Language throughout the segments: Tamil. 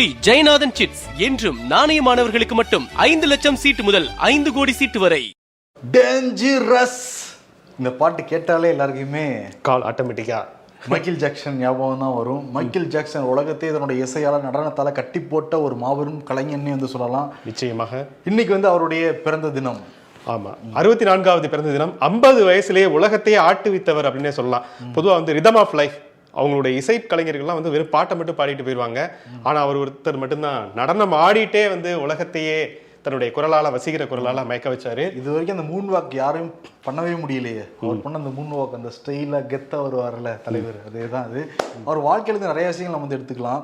ஸ்ரீ ஜெயநாதன் சிட்ஸ் என்றும் நாணய மாணவர்களுக்கு மட்டும் ஐந்து லட்சம் சீட்டு முதல் ஐந்து கோடி சீட்டு வரை. டேஞ்சரஸ் இந்த பாட்டு கேட்டாலே எல்லாருக்குமே கால் ஆட்டோமேட்டிக்கா. மைக்கேல் ஜாக்சன் ஞாபகம் தான் வரும். மைக்கேல் ஜாக்சன் உலகத்தை இதனுடைய இசையால நடனத்தால கட்டி போட்ட ஒரு மாபெரும் கலைஞன்னே வந்து சொல்லலாம். நிச்சயமாக. இன்னைக்கு வந்து அவருடைய பிறந்த தினம். ஆமா. அறுபத்தி நான்காவது பிறந்த தினம் ஐம்பது வயசுலயே உலகத்தையே ஆட்டுவித்தவர் அப்படின்னே சொல்லலாம். பொதுவா வந்து ரிதம் ஆஃப் லைஃப் அவங்களுடைய இசை கலைஞர்கள்லாம் வந்து வெறும் பாட்டை மட்டும் பாடிட்டு போயிடுவாங்க ஆனா அவர் ஒருத்தர் மட்டும்தான். நடனம் ஆடிட்டே வந்து உலகத்தையே தன்னுடைய குரலால வசீகர குரலால மயக்க வச்சாரு. இது வரைக்கும் அந்த மூன் வாக் யாரையும் பண்ணவே முடியலையே. அவர் பண்ண அந்த மூன் வாக் அந்த ஸ்டைலாக கெத்தாக வருவார்ல தலைவர். அதே தான் அது. அவர் வாழ்க்கையில இருந்து நிறைய விஷயங்கள் நம்ம வந்து எடுத்துக்கலாம்.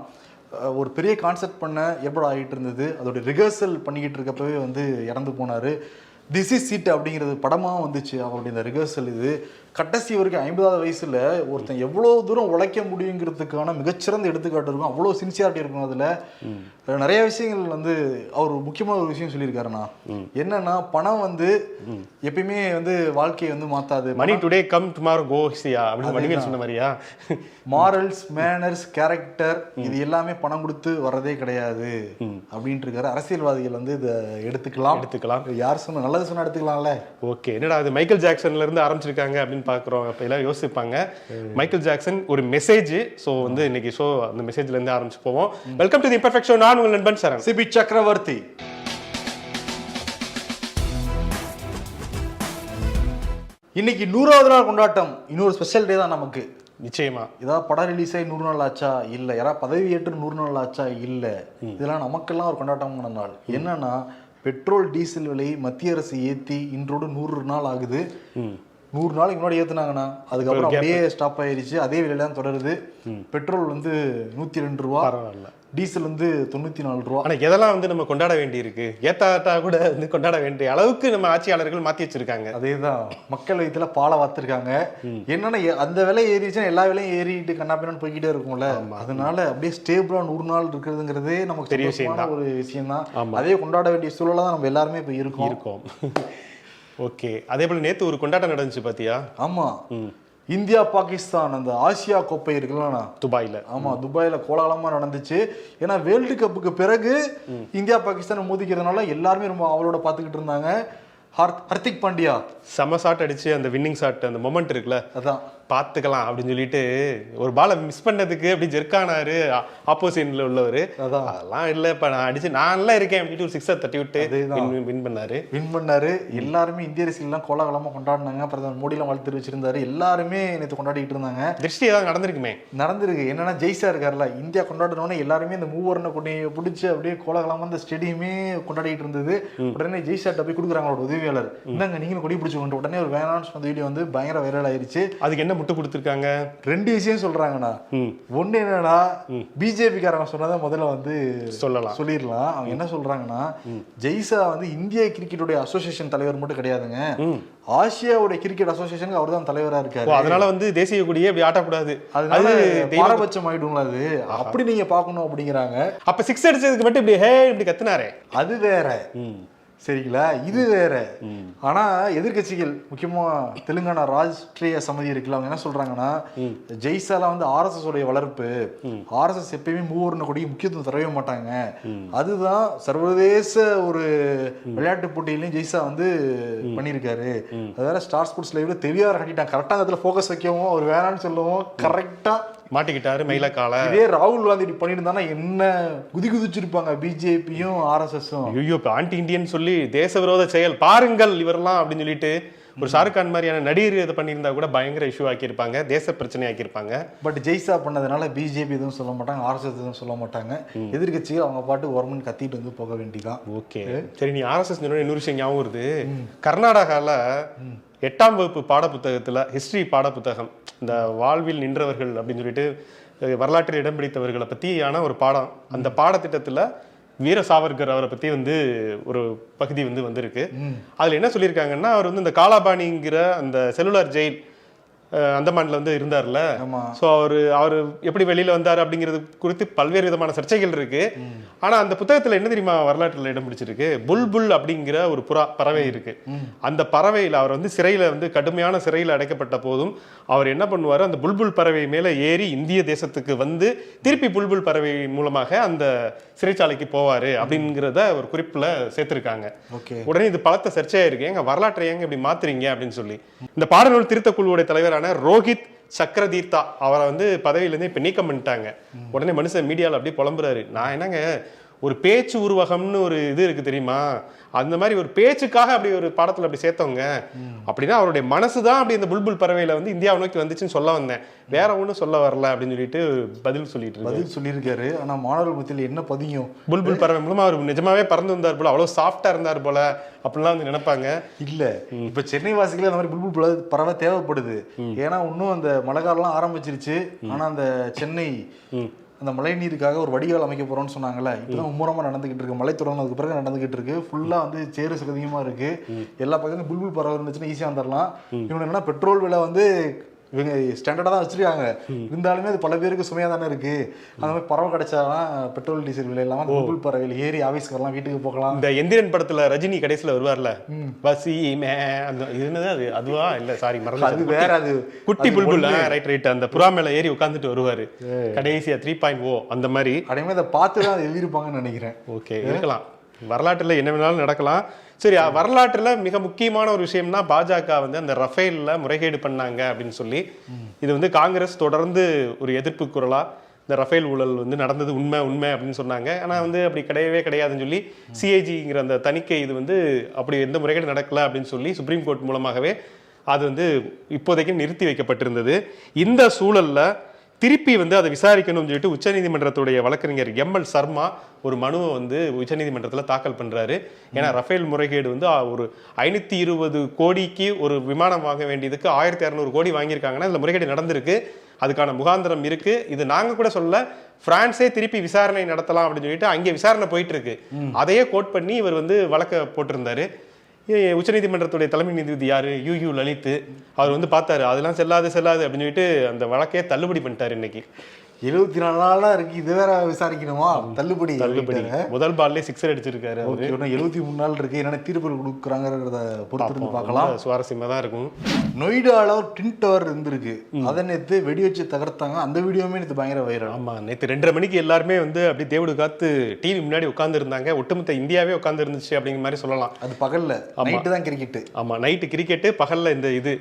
ஒரு பெரிய கான்செப்ட் பண்ண எப்படி ஆகிட்டு இருந்தது? அதோட ரிஹர்சல் பண்ணிக்கிட்டு இருக்கப்பவே வந்து இறந்து போனார். திஸ் இஸ் சீட் அப்படிங்கிறது படமாக வந்துச்சு. அவருடைய இந்த ரிஹர்சல் இது. கடைசி வரைக்கும் ஐம்பதாவது வயசுல ஒருத்தன் எவ்வளோ தூரம் உழைக்க முடியுங்கிறதுக்கான மிகச்சிறந்த எடுத்துக்காட்டு இருக்கும். அவ்வளோ சின்சியாரிட்டி இருக்கும் அதில். நிறைய விஷயங்கள் வந்து அவர் முக்கியமான ஒரு விஷயம் சொல்லியிருக்காருண்ணா. என்னன்னா பணம் வந்து எப்பயுமே வந்து வாழ்க்கையை வந்து மாத்தாது. மணி டுடே கம் டுமாரோ கோசியா அப்படின்னு சொன்ன மாதிரியா? மாரல்ஸ் மேனர்ஸ் கேரக்டர் இது எல்லாமே பணம் கொடுத்து வர்றதே கிடையாது. அப்படின்ட்டு இருக்காரு அரசியல்வாதிகள் வந்து இதை எடுத்துக்கலாம். எடுத்துக்கலாம். யார் சொன்ன நல்லது சொன்னா எடுத்துக்கலாம்ல. ஓகே என்னடா அது மைக்கேல் ஜாக்சன்ல இருந்து ஆரம்பிச்சிருக்காங்க அப்படின்னு பாக்குறோம் அப்ப எல்லாம் யோசிப்பாங்க மைக்கேல் ஜாக்சன் ஒரு மெசேஜ் சோ வந்து இன்னைக்கு ஷோ அந்த மெசேஜ்ல இருந்து ஆரம்பிச்சு போவோம் welcome to the imperfect show நான் உங்கள் நண்பன் சரண். சிபி சக்கரவர்த்தி. இன்னைக்கு நூறாவது நாள் கொண்டாட்டம். இன்னொரு ஸ்பெஷல் டே தான் நமக்கு. நிச்சயமா. ஏதாவது படம் ரிலீஸ் ஆகி நூறு நாள் ஆச்சா? இல்ல. யாராவது பதவி ஏற்று நூறு நாள் ஆச்சா? இல்ல. இதெல்லாம் நமக்கெல்லாம் ஒரு கொண்டாட்டமான நாள். என்னன்னா பெட்ரோல் டீசல் விலை மத்திய அரசு ஏத்தி இன்றோடு நூறு நாள் ஆகுது. நூறு நாளைக்கு முன்னாடி ஏத்துனாங்கண்ணா. அதுக்கப்புறம் அப்படியே ஸ்டாப் ஆயிருச்சு. அதே விலையில தான் தொடருது பெட்ரோல் வந்து நூத்தி ரெண்டு ரூபா. பரவாயில்ல. டீசல் வந்து தொண்ணூத்தி நாலு ரூபா. ஆனா எதெல்லாம் வந்து நம்ம கொண்டாட வேண்டி இருக்கு ஏத்தாட்டா கூட வந்து கொண்டாட வேண்டிய அளவுக்கு நம்ம ஆட்சியாளர்கள் மாத்தி வச்சிருக்காங்க. அதேதான். மக்கள் வயிற்றுல பாலை வாத்துருக்காங்க என்னன்னா அந்த விலை ஏறிச்சுன்னா எல்லா விலையும் ஏறிட்டு கண்ணாப்பின்னு போய்கிட்டே இருக்கும்ல. அதனால அப்படியே ஸ்டேபிளா நூறு நாள் இருக்கிறதுங்கிறதே நமக்கு பெரிய சந்தோஷமான ஒரு விஷயம் தான். அதே கொண்டாட வேண்டிய சூழலா தான் நம்ம எல்லாருமே இப்ப இருக்கோம். இருக்கோம். ஓகே. அதே போல நேத்து ஒரு கொண்டாட்டம் நடந்துச்சு பாத்தியா? ஆமா. இந்தியா பாகிஸ்தான் அந்த ஆசியா கோப்பை இருக்குல்லண்ணா துபாயில. ஆமா துபாயில கோலாகலமா நடந்துச்சு. ஏன்னா வேர்ல்டு கப்புக்கு பிறகு இந்தியா பாகிஸ்தான் மோதிக்கிறதுனால எல்லாருமே ரொம்ப அவளோட பாத்துக்கிட்டு இருந்தாங்க. ஹார்- ஹர்திக் பாண்டியா. செம ஷாட் அடிச்சு அந்த வின்னிங் ஷாட் அந்த மொமெண்ட் இருக்குல்ல? அதான். பாத்துக்கலாம் அப்படின்னு சொல்லிட்டு ஒரு பாலை மிஸ் பண்ணதுக்கு அப்படி ஜெர்க்கானாரு ஆப்போசிட்ல உள்ளவர். அதான். அதெல்லாம் இல்ல இப்ப நான் அடிச்சு நான் எல்லாம் இருக்கேன் அப்படின்ட்டு ஒரு சிக்ஸர் தட்டி விட்டு. வின் பண்ணாரு. வின் பண்ணாரு. எல்லாருமே இந்திய அரசியல்லாம் கோலாகலமா கொண்டாடினாங்க. பிரதமர் மோடிலாம் வாழ்த்து தெரிவிச்சிருந்தாரு. எல்லாருமே நேற்று கொண்டாடிட்டு இருந்தாங்க. திருஷ்டி ஏதாவது நடந்திருக்குமே. நடந்திருக்கு. என்னன்னா ஜெய்சா இருக்கார்ல இந்தியா கொண்டாடணும்னு எல்லாருமே இந்த மூவர்ண கொடியை பிடிச்சி அப்படியே கோலாகலமா அந்த ஸ்டேடியமே கொண்டாடிட்டு இருந்தது. உடனே ஜெய்சாட்ட போய் கொடுக்குறாங்க அவரோட உதவியாளர். இந்தாங்க நீங்களும் கொடி பிடிச்சு கொண்டு உடனே ஒரு வேணாம்னு சொன்ன வீடியோ வந்து பயங்கர வைரல் ஆயிருச்சு. அதுக்கு என்ன முட்டு கொடுத்துருக்காங்க. ரெண்டு விஷயம் சொல்றாங்கண்ணா. ஒண்ணு என்னன்னா பிஜேபி காரங்க சொன்னதை முதல்ல வந்து சொல்லலாம். சொல்லிடலாம். அவங்க என்ன சொல்றாங்கன்னா ஜெய்சா வந்து இந்திய கிரிக்கெட்டுடைய அசோசியேஷன் தலைவர் மட்டும் கிடையாதுங்க. ஆசியாவுடைய கிரிக்கெட் அசோசியேஷனுக்கு அவர் தான் தலைவரா ஓ இருக்காரு அதனால வந்து தேசிய கொடியே இப்படி ஆட்டக்கூடாது. அதனால பாரபட்சம் ஆயிடும்ல அது. அப்படி நீங்க பார்க்கணும் அப்படிங்கிறாங்க. அப்ப சிக்ஸ் அடிச்சதுக்கு மட்டும் இப்படி ஹே இப்படி கத்துனாரே. அது வேற. சரிங்களா? இது வேற. ஆனா எதிர்க்கட்சிகள் முக்கியமா தெலுங்கானா ராஷ்டிரிய சமிதி இருக்குல்ல அவங்க என்ன சொல்றாங்கன்னா ஜெய்சாலா வந்து ஆர்எஸ்எஸ் உடைய வளர்ப்பு. ஆர்எஸ்எஸ் எப்பயுமே மூவர்ண கொடி முக்கியத்துவம் தரவே மாட்டாங்க. அதுதான் சர்வதேச ஒரு விளையாட்டு போட்டியிலையும் ஜெய்சா வந்து பண்ணியிருக்காரு. அதாவது ஸ்டார் ஸ்போர்ட்ஸ் லைவ்ல தெளிவாக கட்டிட்டாங்க கரெக்டாக அதில் ஃபோக்கஸ் வைக்கவும் அவர் வேணாம்னு சொல்லவும் கரெக்டா மாட்டிக்கிட்டாரு மயில காலை. இதே ராகுல் காந்தி இப்படி பண்ணியிருந்தானா என்ன குதி குதிச்சிருப்பாங்க பிஜேபியும் ஆர்எஸ்எஸும் ஐயோ இப்போ ஆன்டி இந்தியன் சொல்லி தேச விரோத செயல் பாருங்கள் இவரெல்லாம் அப்படின்னு சொல்லிட்டு ஒரு ஷாருக் கான் மாதிரியான நடிகர் இதை பண்ணியிருந்தா கூட பயங்கர இஷ்யூ ஆக்கியிருப்பாங்க தேச பிரச்சனை ஆக்கியிருப்பாங்க பட் ஜெய்சா பண்ணதுனால பிஜேபி எதுவும் சொல்ல மாட்டாங்க ஆர்எஸ்எஸ் எதுவும் சொல்ல மாட்டாங்க. எதிர்க்கட்சிகள் அவங்க பாட்டு ஒர்மன் கத்திட்டு வந்து போக வேண்டிதான் ஓகே. சரி நீ ஆர்எஸ்எஸ் இன்னொரு விஷயம் ஞாபகம் வருது. கர்நாடகால எட்டாம் வகுப்பு பாடப்புத்தகத்துல ஹிஸ்டரி பாடப்புத்தகம் இந்த வாழ்வில் நின்றவர்கள் அப்படின்னு சொல்லிட்டு வரலாற்றில் இடம் பிடித்தவர்களை பத்தியான ஒரு பாடம். அந்த பாடத்திட்டத்துல வீர சாவர்கர் அவரை பத்தி வந்து ஒரு பகுதி வந்து வந்திருக்கு. அதுல என்ன சொல்லியிருக்காங்கன்னா அவர் வந்து இந்த காலாபாணிங்கிற அந்த செல்லுலார் ஜெயில் அந்தமான்ல வந்து இருந்தார்ல. ஸோ அவர் அவர் எப்படி வெளியில வந்தார் அப்படிங்கிறது குறித்து பல்வேறு விதமான சர்ச்சைகள் இருக்கு. ஆனா அந்த புத்தகத்துல என்ன தெரியுமா வரலாற்றுல இடம் பிடிச்சிருக்கு? புல்புல் அப்படிங்கிற ஒரு புறா பறவை இருக்கு. அந்த பறவையில் அவர் வந்து சிறையில வந்து கடுமையான சிறையில் அடைக்கப்பட்ட போதும் அவர் என்ன பண்ணுவார்? அந்த புல்புல் பறவை மேல ஏறி இந்திய தேசத்துக்கு வந்து திருப்பி புல்புல் பறவை மூலமாக அந்த சிறைச்சாலைக்கு போவாரு அப்படிங்கிறத ஒரு குறிப்புல சேர்த்திருக்காங்க. உடனே இது பலத்த சர்ச்சையா இருக்கு. எங்க வரலாற்றை ஏங்க இப்படி மாத்துறீங்க அப்படின்னு சொல்லி. இந்த பாடநூல் திருத்தக் குழுவுடைய தலைவரான ரோஹித் சக்கரதீர்த்தா அவரை வந்து பதவியிலேருந்து இப்போ நீக்கம் பண்ணிட்டாங்க. உடனே மனுஷன் மீடியாவில் அப்படியே புலம்புறாரு. நான் என்னங்க ஒரு பேச்சு உருவகம்னு ஒரு இது இருக்கு தெரியுமா? அந்த மாதிரி ஒரு பேச்சுக்காக அப்படி ஒரு பாடத்துல அப்படி சேர்த்தவங்க. அப்படின்னா அவருடைய மனசு தான் அப்படி இந்த புல்புல் பறவையில வந்து இந்தியாவை நோக்கி வந்துச்சுன்னு சொல்ல வந்தேன். வேற ஒண்ணும் சொல்ல வரல அப்படின்னு சொல்லிட்டு பதில் சொல்லிட்டு பதில் சொல்லியிருக்காரு. ஆனா மாணவர்கள் மத்தியில் என்ன பதியும்? புல்புல் பறவை மூலமா அவர் நிஜமாவே பறந்து வந்தார் போல அவ்வளவு சாஃப்டா இருந்தார் போல அப்படிலாம் வந்து நினைப்பாங்க. இல்ல. இப்ப சென்னை வாசிகளே அந்த மாதிரி புல்புல் பறவை- பறவை தேவைப்படுது. ஏன்னா இன்னும் அந்த மழை காலம்லாம் ஆரம்பிச்சிருச்சு. ஆனா அந்த சென்னை அந்த மழை நீருக்காக ஒரு வடிகால் அமைக்க போறோம்னு சொன்னாங்கல்ல இப்பதான் மும்முரமா நடந்துகிட்டு இருக்கு. மழை தொடங்கினதுக்கு பிறகு நடந்துகிட்டு இருக்கு. ஃபுல்லா வந்து சேறு சகதியமா இருக்கு. எல்லா பக்கத்துலயும் புல்புல் பறவை இருந்துச்சுன்னா ஈஸியா வந்துடலாம் இவங்க என்னன்னா பெட்ரோல் விலை வந்து இவங்க ஸ்டாண்டர்டாக தான் வச்சிருக்காங்க. இருந்தாலுமே அது பல பேருக்கு சுமையாக தானே இருக்கு. அந்த மாதிரி பறவை கிடைச்சாதான் பெட்ரோல் டீசல் விலை இல்லாமல் புல்புல் பறவையில் ஏறி ஆஃபீஸ்க்கு வரலாம் வீட்டுக்கு போகலாம். இந்த எந்திரன் படத்துல ரஜினி கடைசியில வருவார்ல? வசி மே அந்த என்னது அது? அதுவா? இல்ல சாரி அது மறந்து வேற அது. குட்டி அது புல்புல். ரைட் ரைட் அந்த புறா மேல ஏறி உட்காந்துட்டு வருவாரு. கடைசியா த்ரீ பாயிண்ட் ஓ அந்த மாதிரி. அதே மாதிரி அதை பார்த்து தான் எழுதியிருப்பாங்கன்னு நினைக்கிறேன். ஓகே இருக்கலாம். வரலாற்றுல என்ன வேணாலும் நடக்கலாம். சரி வரலாற்றில் மிக முக்கியமான ஒரு விஷயம்னா பாஜக வந்து அந்த ரஃபேலில் முறைகேடு பண்ணாங்க அப்படின்னு சொல்லி இது வந்து காங்கிரஸ் தொடர்ந்து ஒரு எதிர்ப்பு குரலாக இந்த ரஃபேல் ஊழல் வந்து நடந்தது உண்மை உண்மை அப்படின்னு சொன்னாங்க. ஆனால் வந்து அப்படி கிடையவே கிடையாதுன்னு சொல்லி சிஐஜிங்கிற அந்த தணிக்கை இது வந்து அப்படி எந்த முறைகேடு நடக்கலை அப்படின்னு சொல்லி சுப்ரீம் கோர்ட் மூலமாகவே அது வந்து இப்போதைக்கு நிறுத்தி வைக்கப்பட்டிருந்தது. இந்த சூழலில் திருப்பி வந்து அதை விசாரிக்கணும்னு சொல்லிட்டு உச்சநீதிமன்றத்துடைய வழக்கறிஞர் எம்எல் சர்மா ஒரு மனுவை வந்து உச்சநீதிமன்றத்தில் தாக்கல் பண்றாரு. ஏன்னா ரஃபேல் முறைகேடு வந்து ஒரு ஐநூத்தி இருபது கோடிக்கு ஒரு விமானம் வாங்க வேண்டியதுக்கு ஆயிரத்தி இரநூறு கோடி வாங்கியிருக்காங்கன்னா இதுல முறைகேடு நடந்திருக்கு. அதுக்கான முகாந்திரம் இருக்கு. இது நாங்க கூட சொல்ல பிரான்ஸே திருப்பி விசாரணை நடத்தலாம் அப்படின்னு சொல்லிட்டு அங்கே விசாரணை போயிட்டு இருக்கு. அதையே கோட் பண்ணி இவர் வந்து வழக்க போட்டிருந்தாரு. உச்சநீதிமன்றத்துடைய தலைமை நீதிபதி யாரு? யூ யூ லலித் அவர் வந்து பார்த்தாரு அதெல்லாம் செல்லாது செல்லாது அப்படின்னு சொல்லிட்டு அந்த வழக்கையே தள்ளுபடி பண்ணிட்டார் இன்னைக்கு. எழுபத்தி நாலு நாளா இருக்கு. இது வேற விசாரிக்கணுமா? தள்ளுபடி தள்ளுபடி. முதல் பால்லே சிக்ஸர் அடிச்சிருக்காரு ஓகே இன்னும் எழுபத்தி மூணு நாள் இருக்கு. என்னென்ன தீர்ப்புகள் கொடுக்குறாங்கிறத பொறுத்திருந்து பார்க்கலாம். சுவாரஸ்யமா தான் இருக்கும். நொய்டால ஒரு டின் டவர் இருந்திருக்கு. அதை நேத்து வெடி வச்சு தகர்த்தாங்க. அந்த வீடியோமே நேத்து பயங்கர வைரல். ஆமா நேத்து ரெண்டரை மணிக்கு எல்லாருமே வந்து அப்படியே தேவடு காத்து டிவி முன்னாடி உட்கார்ந்து இருந்தாங்க ஒட்டுமொத்த இந்தியாவே உட்கார்ந்து இருந்துச்சு அப்படிங்கிற மாதிரி சொல்லலாம். அது பகல்ல. நைட்டு தான் கிரிக்கெட் ஆமா நைட்டு கிரிக்கெட்டு பகல்ல இந்த இது.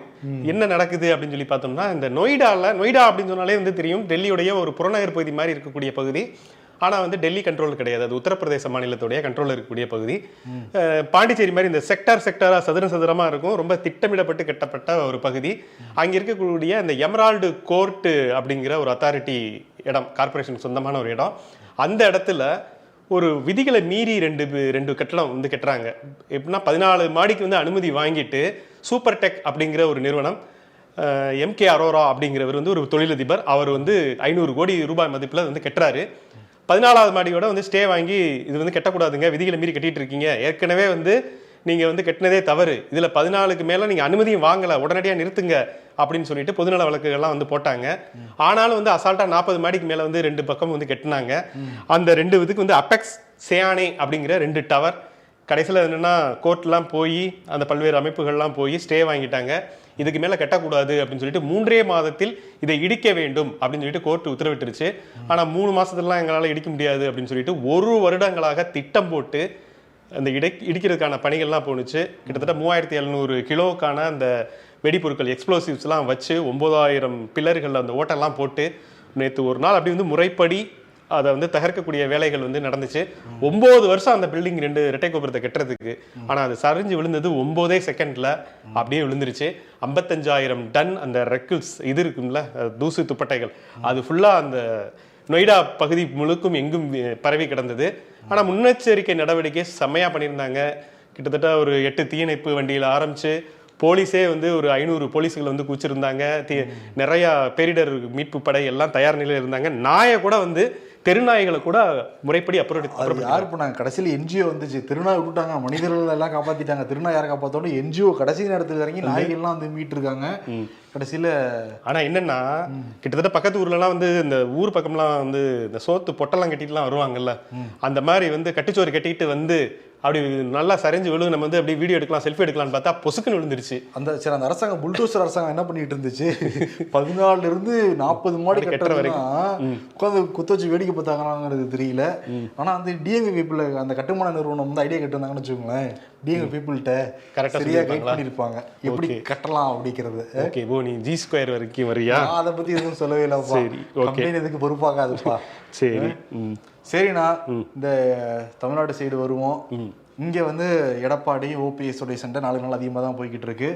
என்ன நடக்குது அப்படின்னு சொல்லி பார்த்தோம்னா இந்த நொய்டால நொய்டா அப்படின்னு சொன்னாலே வந்து தெரியும். டெல்லியுடைய ஒரு புறநகர் பகுதி மாதிரி இருக்கக்கூடிய பகுதி. ஆனா வந்து டெல்லி கண்ட்ரோல் கிடையாது. அது உத்தரப்பிரதேச மாநிலத்துடைய கண்ட்ரோல் இருக்கக்கூடிய பகுதி. பாண்டிச்சேரி மாதிரி இந்த செக்டார் செக்டாரா சதுர சதுரமா இருக்கும். ரொம்ப திட்டமிடப்பட்டு கட்டப்பட்ட ஒரு பகுதி. அங்க இருக்கக்கூடிய இந்த எமரால்டு கோர்ட் அப்படிங்கிற ஒரு அத்தாரிட்டி இடம் கார்ப்பரேஷன் சொந்தமான ஒரு இடம். அந்த இடத்துல ஒரு விதிகளை மீறி ரெண்டு ரெண்டு கட்டடம் வந்து கட்டுறாங்க. எப்படின்னா பதினாலு மாடிக்கு வந்து அனுமதி வாங்கிட்டு சூப்பர் டெக் அப்படிங்கிற ஒரு நிறுவனம் எம்கே அரோரா அப்படிங்கிறவர் வந்து ஒரு தொழிலதிபர். அவர் வந்து ஐநூறு கோடி ரூபாய் மதிப்பில் வந்து கட்டுறாரு. பதினாலாவது மாடியோட வந்து ஸ்டே வாங்கி இது வந்து கட்டக்கூடாதுங்க விதிகளை மீறி கட்டிட்டு இருக்கீங்க ஏற்கனவே வந்து நீங்க வந்து கட்டினதே தவறு. இதுல பதினாலுக்கு மேல நீங்க அனுமதியும் வாங்கல உடனடியா நிறுத்துங்க அப்படின்னு சொல்லிட்டு பொதுநல வழக்குகள்லாம் வந்து போட்டாங்க. ஆனாலும் வந்து அசால்ட்டா நாற்பது மாடிக்கு மேல வந்து ரெண்டு பக்கம் வந்து கட்டினாங்க. அந்த ரெண்டு இதுக்கு வந்து அபெக்ஸ் சேயானே அப்படிங்கிற ரெண்டு டவர் கடைசியில் என்னென்னா கோர்ட்லாம் போய் அந்த பல்வேறு அமைப்புகள்லாம் போய் ஸ்டே வாங்கிட்டாங்க. இதுக்கு மேலே கட்டக்கூடாது அப்படின்னு சொல்லிட்டு மூன்றே மாதத்தில் இதை இடிக்க வேண்டும் அப்படின்னு சொல்லிட்டு கோர்ட் உத்தரவிட்டுருச்சு. ஆனால் மூணு மாதத்துலலாம் எங்களால் இடிக்க முடியாது அப்படின்னு சொல்லிட்டு ஒரு வருடங்களாக திட்டம் போட்டு அந்த இடை இடிக்கிறதுக்கான பணிகள்லாம் போணுச்சு. கிட்டத்தட்ட மூவாயிரத்தி எழுநூறு கிலோவுக்கான அந்த வெடிப்பொருட்கள் எக்ஸ்ப்ளோசிவ்ஸ்லாம் வச்சு ஒம்பதாயிரம் பில்லர்கள் அந்த ஓட்டெல்லாம் போட்டு நேற்று ஒரு நாள் அப்படி வந்து முறைப்படி அதை வந்து தகர்க்கக்கூடிய வேலைகள் வந்து நடந்துச்சு. ஒன்பது வருஷம் அந்த பில்டிங் ரெண்டு இரட்டை கோபுரத்தை கட்டுறதுக்கு. ஆனால் அது சரிஞ்சு விழுந்தது ஒம்போதே செகண்டில் அப்படியே விழுந்துருச்சு. ஐம்பத்தஞ்சாயிரம் டன் அந்த ரெக்கிள்ஸ் இது இருக்கும்ல தூசு துப்பட்டைகள். அது ஃபுல்லாக அந்த நொய்டா பகுதி முழுக்கும் எங்கும் பரவி கிடந்தது. ஆனால் முன்னெச்சரிக்கை நடவடிக்கை செம்மையாக பண்ணியிருந்தாங்க. கிட்டத்தட்ட ஒரு எட்டு தீயணைப்பு வண்டியில் ஆரம்பித்து போலீஸே வந்து ஒரு ஐநூறு போலீஸ்கள் வந்து கூச்சிருந்தாங்க தி- நிறையா பேரிடர் மீட்பு படை எல்லாம் தயார் நிலையில் இருந்தாங்க. நாயை கூட வந்து தெருநாய்களை கூட முறைப்படி அப்புறம் யார் பண்ணாங்க கடைசியில் என்ஜிஓ வந்துச்சு. திருநாய் விட்டுட்டாங்க. மனிதர்கள் எல்லாம் காப்பாத்திட்டாங்க. திருநாய் யாரை காப்பாத்தோட என்ஜிஓ கடைசி நேரத்தில் இறங்கி நாய்கள்லாம் வந்து மீட்டு இருக்காங்க கடைசியில ஆனா என்னன்னா கிட்டத்தட்ட பக்கத்து ஊர்லலாம் வந்து இந்த ஊர் பக்கம்லாம் வந்து இந்த சோத்து பொட்டெல்லாம் கட்டிட்டுலாம் வருவாங்கல்ல. அந்த மாதிரி வந்து கட்டுச்சோறு கட்டிட்டு வந்து அப்படி நல்லா சரிஞ்சு விழுந்து நம்ம வந்து அப்படி வீடியோ எடுக்கலாம் செல்ஃபி எடுக்கலாம்னு பார்த்தா பொசுக்குன்னு விழுந்துருச்சு. அந்த சரி அந்த அரசாங்கம் புல்டோசர் அரசாங்கம் என்ன பண்ணிட்டு இருந்துச்சு பதினாலுல இருந்து நாற்பது மாடி கட்டுற கட்டுறதுனா உட்காந்து குத்த வச்சு வேடிக்கை பார்த்தாங்களாங்கிறது தெரியல. ஆனா வந்து டிஎம்ஏ பீப்புள் அந்த கட்டுமான நிறுவனம் வந்து ஐடியா கட்டுனாங்கன்னு வச்சுக்கோங்களேன். டிஎம்ஏ பீப்புள்கிட்ட Correct ஆ சரியா கைட்? பண்ணிருப்பாங்க எப்படி கட்டலாம் அப்படிங்கிறது? ஓகே ஓ நீ ஜி ஸ்கொயர் வரைக்கும் வரியா? அதை பத்தி எதுவும் சொல்லவே இல்லப்பா சரி. கம்பெனி எதுக்கு பொறுப்பாகாதுப்பா சரி சரிண்ணா இந்த தமிழ்நாடு சைடு வருவோம். இங்க வந்து எடப்பாடி ஓபிஎஸ் உடைய சண்டை நாலு நாள் அதிகமாக தான் போய்கிட்டு இருக்கு.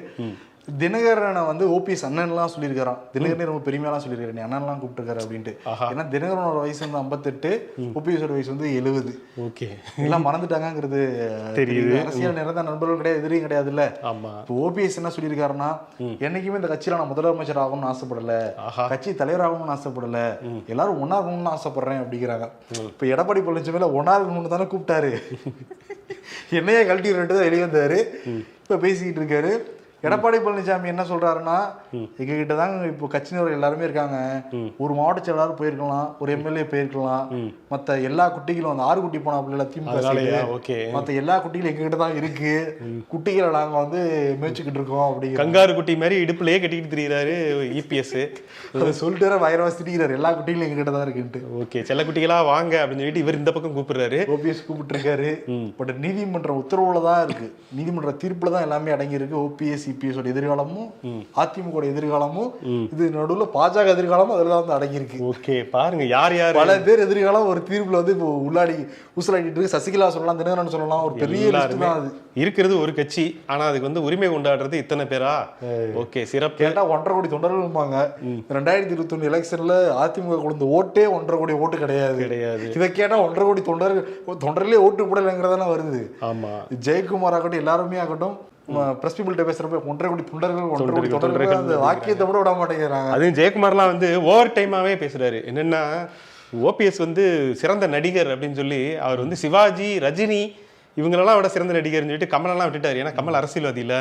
தினகரனை வந்து ஓபிஎஸ் அண்ணன்லாம் சொல்லியிருக்காராம் தினகரனே ரொம்ப பெருமையாலாம் சொல்லியிருக்காரு. நீ அண்ணன்லாம் கூப்பிட்டுருக்காரு அப்படின்ட்டு. ஏன்னா தினகரனோட வயசு வந்து ஐம்பத்தெட்டு ஓபிஎஸோட வயசு வந்து எழுபது ஓகே. எல்லாம் மறந்துட்டாங்கங்கிறது தெரியுது. அரசியல் நிறந்த நண்பர்கள் கிடையாது எதிரியும் கிடையாது இல்ல ஆமா. இப்போ ஓபிஎஸ் என்ன சொல்லியிருக்காருன்னா என்னைக்குமே இந்த கட்சியில நான் முதலமைச்சர் ஆகணும்னு ஆசைப்படல. கட்சி தலைவர் ஆகணும்னு ஆசைப்படல. எல்லாரும் ஒன்னா இருக்கணும்னு ஆசைப்படுறேன் அப்படிங்கிறாங்க. இப்போ எடப்பாடி பழனிசாமியில ஒன்னா இருக்கணும்னு தானே கூப்பிட்டாரு. என்னையே கழட்டி ரெண்டு தான் வெளியே வந்தாரு. இப்ப பேசிக்கிட்டு இருக்காரு. எடப்பாடி பழனிசாமி என்ன சொல்றாருன்னா எங்க கிட்ட தாங்க இப்போ கட்சியினர் எல்லாருமே இருக்காங்க. ஒரு மாவட்ட செயலாளர் போயிருக்கலாம் ஒரு எம்எல்ஏ போயிருக்கலாம். மத்த எல்லா குட்டிகளும் அந்த ஆறு குட்டி போனா பிள்ளைல திமுக மத்த எல்லா குட்டிகளும் எங்க கிட்ட தான் இருக்கு குட்டிகளை நாங்க வந்து மேய்ச்சிக்கிட்டு இருக்கோம் அப்படிங்கிற கங்காரு குட்டி மாதிரி இடுப்புலயே கட்டிக்கிட்டு திரியிறாரு இபிஎஸ் அதை சொல்லிட்டு வைரவா திட்டிக்கிறாரு எல்லா குட்டிகளும் எங்க கிட்ட தான் இருக்குன்ட்டு. ஓகே செல்ல குட்டிகளா வாங்க அப்படின்னு சொல்லிட்டு இவர் இந்த பக்கம் கூப்பிடுறாரு. ஓபிஎஸ் கூப்பிட்டு இருக்காரு பட் நீதிமன்ற உத்தரவுல தான் இருக்கு. நீதிமன்ற தீர்ப்புல தான் எல்லாமே அடங்கி இருக்கு ஓபிஎஸ் சிபிஎஸ் ஓட எதிர்காலமும் அதிமுக எதிர்காலமும் இது நடுவுல பாஜக எதிர்காலமும் அதுல தான் வந்து அடங்கி இருக்கு ஓகே பாருங்க யார் யார்? பல பேர் எதிர்காலம் ஒரு தீர்ப்புல வந்து இப்போ உள்ளாடி ஊசலாடிட்டு இருக்கு. சசிகலா சொல்லலாம் தினகரன் சொல்லலாம் ஒரு பெரிய தான் அது. இருக்கிறது ஒரு கட்சி ஆனா அதுக்கு வந்து உரிமை கொண்டாடுறது இத்தனை பேரா? ஓகே சிறப்பு. கேட்டா ஒன்றரை கோடி தொண்டர்கள் இருப்பாங்க. ரெண்டாயிரத்தி இருபத்தி ஒண்ணு எலெக்ஷன்ல அதிமுக கொடுத்த ஓட்டே ஒன்றரை கோடி ஓட்டு கிடையாது. கிடையாது. இதை கேட்டா ஒன்றரை கோடி தொண்டர்கள் தொண்டர்களே ஓட்டு போடலைங்கிறதான வருது. ஆமா. ஜெயக்குமார் ஆகட்டும் எல்லாருமே ஆகட்டும் பிரஸ் பீப்புள்கிட்ட பேசுறப்ப ஒன்றரை கோடி தொண்டர்கள் ஒன்றரை கோடி தொண்டர்கள், அந்த வாக்கியத்தை கூட விட மாட்டேங்கிறாங்க. அதுவும் ஜெயக்குமார்லாம் வந்து ஓவர் டைமாவே பேசுறாரு. என்னன்னா ஓபிஎஸ் வந்து சிறந்த நடிகர் அப்படின்னு சொல்லி அவர் வந்து சிவாஜி ரஜினி இவங்களெல்லாம் விட சிறந்த நடிகர்னு சொல்லிட்டு கமலெல்லாம் விட்டுட்டாரு. ஏன்னா கமல் அரசியல்வாதி இல்ல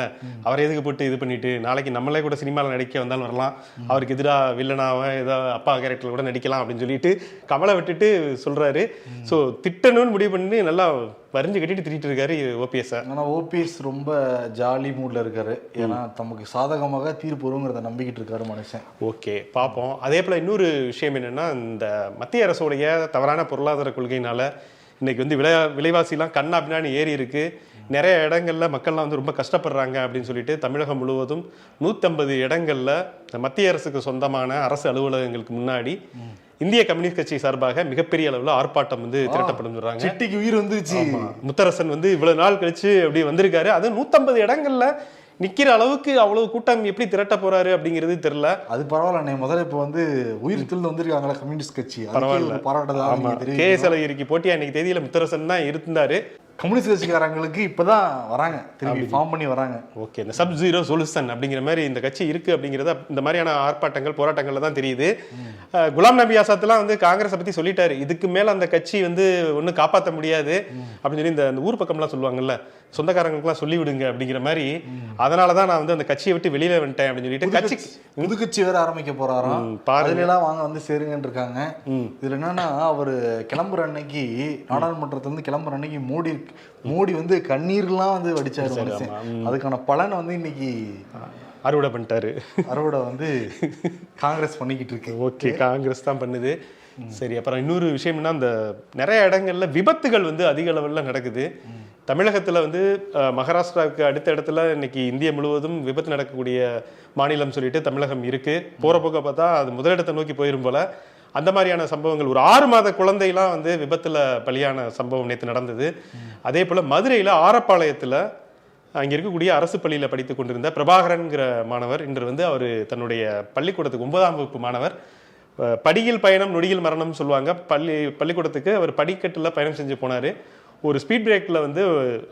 அவரை எதுக்கு போட்டு இது பண்ணிட்டு? நாளைக்கு நம்மளே கூட சினிமாவில் நடிக்க வந்தாலும் வரலாம். அவருக்கு எதிராக வில்லனாவ ஏதோ அப்பா கேரக்டர்ல கூட நடிக்கலாம் அப்படின்னு சொல்லிட்டு கமலை விட்டுட்டு சொல்றாரு. ஸோ திட்டணும்னு முடிவு பண்ணி நல்லா வரிஞ்சு கட்டிட்டு திட்டிட்டு இருக்காரு ஓபிஎஸ் ஆனா ஓபிஎஸ் ரொம்ப ஜாலி மூட்ல இருக்காரு. ஏன்னா தமக்கு சாதகமாக தீர்ப்பு வருங்கிறத நம்பிக்கிட்டு இருக்காரு மனுஷன். ஓகே பார்ப்போம் அதே போல் இன்னொரு விஷயம் என்னன்னா இந்த மத்திய அரசுடைய தவறான பொருளாதார கொள்கையினால இன்னைக்கு வந்து விலை விலைவாசிலாம் கண்ணா பின்னாடி ஏறி இருக்கு. நிறைய இடங்கள்ல மக்கள்லாம் வந்து ரொம்ப கஷ்டப்படுறாங்க அப்படின்னு சொல்லிட்டு தமிழகம் முழுவதும் நூற்றம்பது இடங்கள்ல மத்திய அரசுக்கு சொந்தமான அரசு அலுவலகங்களுக்கு முன்னாடி இந்திய கம்யூனிஸ்ட் கட்சி சார்பாக மிகப்பெரிய அளவில் ஆர்ப்பாட்டம் வந்து திரட்டப்படும் சொல்றாங்க சிட்டிக்கு உயிர் வந்துருச்சு. முத்தரசன் வந்து இவ்வளவு நாள் கழிச்சு அப்படி வந்திருக்காரு. அது நூற்றம்பது இடங்கள்ல நிக்கிற அளவுக்கு அவ்வளவு கூட்டம் எப்படி திரட்ட போறாரு அப்படிங்கிறது தெரியல. அது பரவாயில்ல முதல்ல இப்ப வந்து உயிர் திருந்து வந்திருக்காங்களா கம்யூனிஸ்ட் கட்சி. பரவாயில்ல. பாராட்டதான் கே அழகிரிக்கு போட்டியா இன்னைக்கு தேதியில முத்தரசன் தான் இருந்தாரு. கம்யூனிஸ்ட் கட்சிக்காரங்களுக்கு இப்பதான் வராங்க. திரும்பி ஃபார்ம் பண்ணி வராங்க. ஓகே இந்த சப் ஜீரோ சொல்யூஷன் அப்படிங்கிற மாதிரி இந்த கட்சி இருக்கு அப்படிங்கிறத இந்த மாதிரியான ஆர்ப்பாட்டங்கள் போராட்டங்கள்ல தான் தெரியுது. குலாம் நபி ஆசாத்லாம் வந்து காங்கிரஸை பத்தி சொல்லிட்டாரு. இதுக்கு மேல அந்த கட்சி வந்து ஒன்றும் காப்பாற்ற முடியாது அப்படின்னு சொல்லி இந்த ஊர் பக்கம்லாம் சொல்லுவாங்கல்ல சொந்தக்காரங்களுக்குலாம் சொல்லி விடுங்க அப்படிங்கிற மாதிரி. அதனால தான் நான் வந்து அந்த கட்சியை விட்டு வெளியில வந்துட்டேன் அப்படின்னு சொல்லிட்டு கட்சி புது கட்சி வேற ஆரம்பிக்க போறாராம். ம், பாருங்க. அதுல எல்லாம் வாங்க வந்து சேருங்கன்னு இருக்காங்க. இதுல என்னன்னா அவரு கிளம்புற அன்னைக்கு நாடாளுமன்றத்துல இருந்து கிளம்புற அன்னைக்கு மோடி மோடி வந்து கண்ணீர்லாம் வந்து வடிச்சாரு மனுஷன். அதுக்கான பலனை வந்து இன்னைக்கு அறுவடை பண்ணிட்டாரு. அறுவடை வந்து காங்கிரஸ் பண்ணிக்கிட்டு இருக்கு. ஓகே காங்கிரஸ் தான் பண்ணுது. சரி அப்புறம் இன்னொரு விஷயம்னா இந்த நிறைய இடங்கள்ல விபத்துகள் வந்து அதிக அளவில் நடக்குது. தமிழகத்துல வந்து மகாராஷ்டிராவுக்கு அடுத்த இடத்துல இன்னைக்கு இந்தியா முழுவதும் விபத்து நடக்கக்கூடிய மாநிலம் சொல்லிட்டு தமிழகம் இருக்கு. போற போக்க பார்த்தா அது முதலிடத்தை நோக்கி போயிரும் போல. அந்த மாதிரியான சம்பவங்கள். ஒரு ஆறு மாத குழந்தைலாம் வந்து விபத்தில் பலியான சம்பவம் நேற்று நடந்தது. அதே போல் மதுரையில் ஆரப்பாளையத்தில் அங்கே இருக்கக்கூடிய அரசு பள்ளியில் படித்து கொண்டிருந்த பிரபாகரன்கிற மாணவர் இன்று வந்து அவர் தன்னுடைய பள்ளிக்கூடத்துக்கு ஒன்பதாம் வகுப்பு மாணவர். படியில் பயணம் நொடியில் மரணம் சொல்லுவாங்க. பள்ளி பள்ளிக்கூடத்துக்கு அவர் படிக்கட்டில் பயணம் செஞ்சு போனார். ஒரு ஸ்பீட் பிரேக்கில் வந்து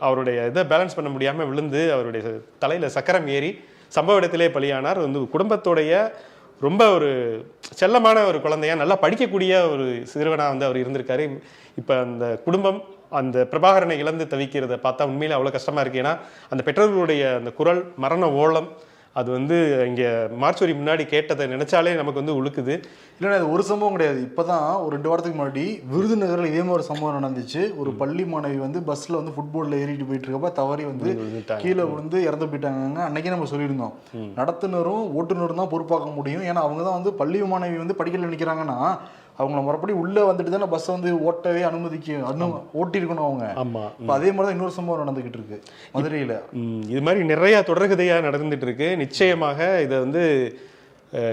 அவருடைய இதை பேலன்ஸ் பண்ண முடியாமல் விழுந்து அவருடைய தலையில் சக்கரம் ஏறி சம்பவ இடத்திலே பலியானார். வந்து குடும்பத்தோடைய ரொம்ப ஒரு செல்லமான ஒரு குழந்தையா நல்லா படிக்கக்கூடிய ஒரு சிறுவனாக வந்து அவர் இருந்திருக்காரு. இப்போ அந்த குடும்பம் அந்த பிரபாகரனை இழந்து தவிக்கிறத பார்த்தா உண்மையில் அவ்வளோ கஷ்டமாக இருக்கு. ஏன்னா அந்த பெற்றோர்களுடைய அந்த குரல் மரண ஓலம் அது வந்து இங்க மார்ச்சுவரி முன்னாடி கேட்டதை நினைச்சாலே நமக்கு வந்து உழுக்குது. இல்லைண்ணா இது ஒரு சம்பவம் கிடையாது. இப்போதான் ஒரு ரெண்டு வாரத்துக்கு முன்னாடி விருதுநகரில் இதே மாதிரி ஒரு சம்பவம் நடந்துச்சு. ஒரு பள்ளி மாணவி வந்து பஸ்ல வந்து ஃபுட்பால்ல ஏறிட்டு போயிட்டு இருக்கப்ப தவறி வந்து. கீழே விழுந்து இறந்து போயிட்டாங்க அன்னைக்கே நம்ம சொல்லியிருந்தோம். நடத்துனரும் ஓட்டுநரும் தான் பொறுப்பாக்க முடியும். ஏன்னா அவங்க தான் வந்து பள்ளி மாணவி வந்து படிக்கல நிற்கிறாங்கன்னா அவங்கள மறுபடி உள்ள வந்துட்டு தானே பஸ் வந்து ஓட்டவே அனுமதிக்க அனு ஓட்டியிருக்கணும் அவங்க. ஆமா. இப்போ அதே மாதிரி தான் இன்னொரு சம்பவம் நடந்துகிட்டு இருக்கு. மதுரையில. இது மாதிரி நிறைய தொடர்கதையா நடந்துட்டு இருக்கு. நிச்சயமாக இதை வந்து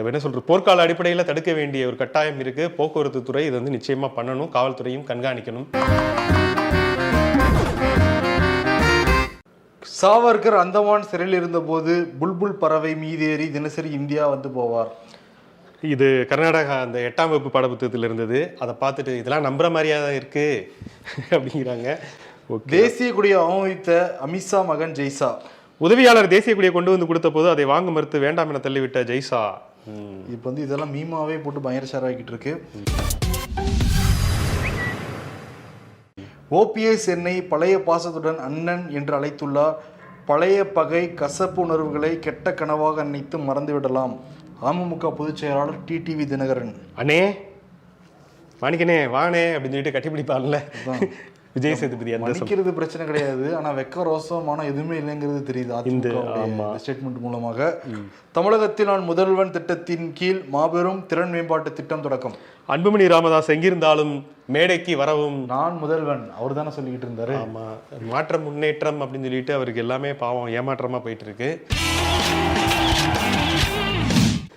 என்ன சொல்றது போர்க்கால அடிப்படையில் தடுக்க வேண்டிய ஒரு கட்டாயம் இருக்கு. போக்குவரத்து துறை இதை வந்து நிச்சயமா பண்ணணும். காவல்துறையும் கண்காணிக்கணும். சாவர்கர் அந்தமான் சிறையில் இருந்தபோது புல்புல் பறவை மீதேறி தினசரி இந்தியா வந்து போவார். இது கர்நாடகா அந்த எட்டாம் வகுப்பு பாடப்புத்தகத்தில் இருந்தது. அதை பார்த்துட்டு இதெல்லாம் நம்புற மாதிரியா தான் இருக்கு? அப்படிங்கிறாங்க. ஓகே. தேசிய கொடியை அவமதித்த அமித்ஷா மகன் ஜெய்சா உதவியாளர் தேசிய கொடியை கொண்டு வந்து கொடுத்த போது அதை வாங்க மறுத்து வேண்டாம் என தள்ளிவிட்ட ஜெய்சா. இப்போ வந்து இதெல்லாம் மீமாவே போட்டு பயங்கர ஷேர் ஆகிட்டு இருக்கு. ஓபிஎஸ் என்னை பழைய பாசத்துடன் அண்ணன் என்று அழைத்துள்ளார். பழைய பகை கசப்பு உணர்வுகளை கெட்ட கனவாக நினைத்து மறந்துவிடலாம். அமமுக பொதுச் செயலாளர் டிடிவி தினகரன். அண்ணே மாணிக்கனே வாணே அப்படின்னு சொல்லிட்டு கட்டிப்பிடிப்பான்ல விஜய் சேதுபதி மன்னிக்கிறது பிரச்சனை கிடையாது. ஆனா வெக்க ரோசமான எதுவுமே இல்லைங்கிறது தெரியுது. இந்த-. ஸ்டேட்மெண்ட் மூலமாக. தமிழகத்தில் நான் முதல்வன் திட்டத்தின் கீழ் மாபெரும் திறன் மேம்பாட்டு திட்டம் தொடக்கம். அன்புமணி ராமதாஸ் எங்கிருந்தாலும் மேடைக்கு வரவும். நான் முதல்வன். அவர் தானே சொல்லிக்கிட்டு இருந்தாரு. ஆமா. மாற்றம் முன்னேற்றம் அப்படின்னு சொல்லிட்டு அவருக்கு எல்லாமே பாவம் ஏமாற்றமா போயிட்டு இருக்கு.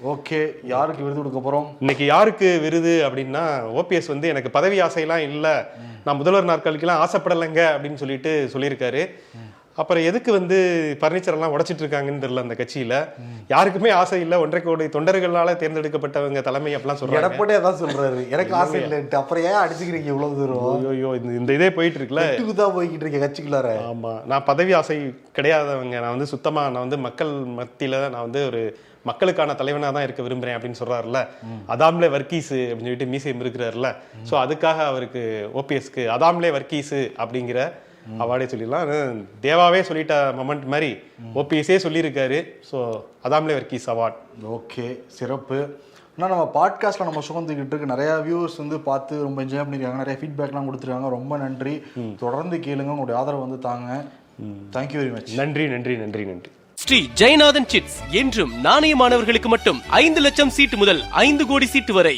ஓகே யாருக்கு விருது கொடுக்க போறோம்? இன்னைக்கு யாருக்கு விருது அப்படின்னா ஓபிஎஸ் வந்து எனக்கு பதவி ஆசையெல்லாம் இல்லை. நான் முதல்வர் நாற்காலிக்கெல்லாம் ஆசைப்படலைங்க அப்படின்னு சொல்லிட்டு சொல்லியிருக்காரு. அப்புறம் எதுக்கு வந்து பர்னிச்சர் எல்லாம் உடைச்சிட்டு இருக்காங்கன்னு தெரியல அந்த கட்சியில. யாருக்குமே ஆசை இல்லை. ஒன்றரை கோடி தொண்டர்களால தேர்ந்தெடுக்கப்பட்டவங்க தலைமை அப்படிலாம் சொல்றாங்க. எடப்பாடி அதான் சொல்றாரு. எனக்கு ஆசை இல்லைன்ட்டு. அப்புறம் ஏன் அடிச்சுக்கிறீங்க இவ்வளவு தூரம்? ஐயோ இந்த இந்த இதே போயிட்டு இருக்குல்ல. தான் போய்கிட்டு இருக்கேன் கட்சிக்குள்ளார? ஆமா. நான் பதவி ஆசை கிடையாதவங்க. நான் வந்து சுத்தமா நான் வந்து மக்கள் மத்தியில நான் வந்து ஒரு மக்களுக்கான தலைவனா தான் இருக்க விரும்புறேன் அப்படின்னு சொல்றாருல்ல. அதாம்லே வர்க்கீஸ் அப்படின்னு சொல்லிட்டு மீசை இருக்கிறாருல சோ அதுக்காக அவருக்கு ஓபிஎஸ்க்கு அதாம்லே வர்க்கீஸ் அப்படிங்கிற அவார்டே சொல்லிடலாம். தேவாவே சொல்லிட்ட மொமெண்ட் மாதிரி ஓபிஎஸ்ஸே சொல்லியிருக்காரு. ஸோ அதாம்லே வர்க்கீஸ் அவார்ட். ஓகே சிறப்பு. ஆனால் நம்ம பாட்காஸ்ட்டில் நம்ம சுகந்துக்கிட்டு இருக்கு நிறையா வியூவர்ஸ் வந்து பார்த்து ரொம்ப என்ஜாய் பண்ணியிருக்காங்க. நிறைய ஃபீட்பேக்லாம் கொடுத்துருக்காங்க. ரொம்ப நன்றி. தொடர்ந்து கேளுங்க. உங்களுடைய ஆதரவு வந்து தாங்க. தேங்க்யூ வெரி மச் நன்றி நன்றி நன்றி நன்றி. ஸ்ரீ ஜெயநாதன் சிட்ஸ் என்றும் நாணயமானவர்களுக்கு மட்டும் ஐந்து லட்சம் சீட்டு முதல் ஐந்து கோடி சீட்டு வரை.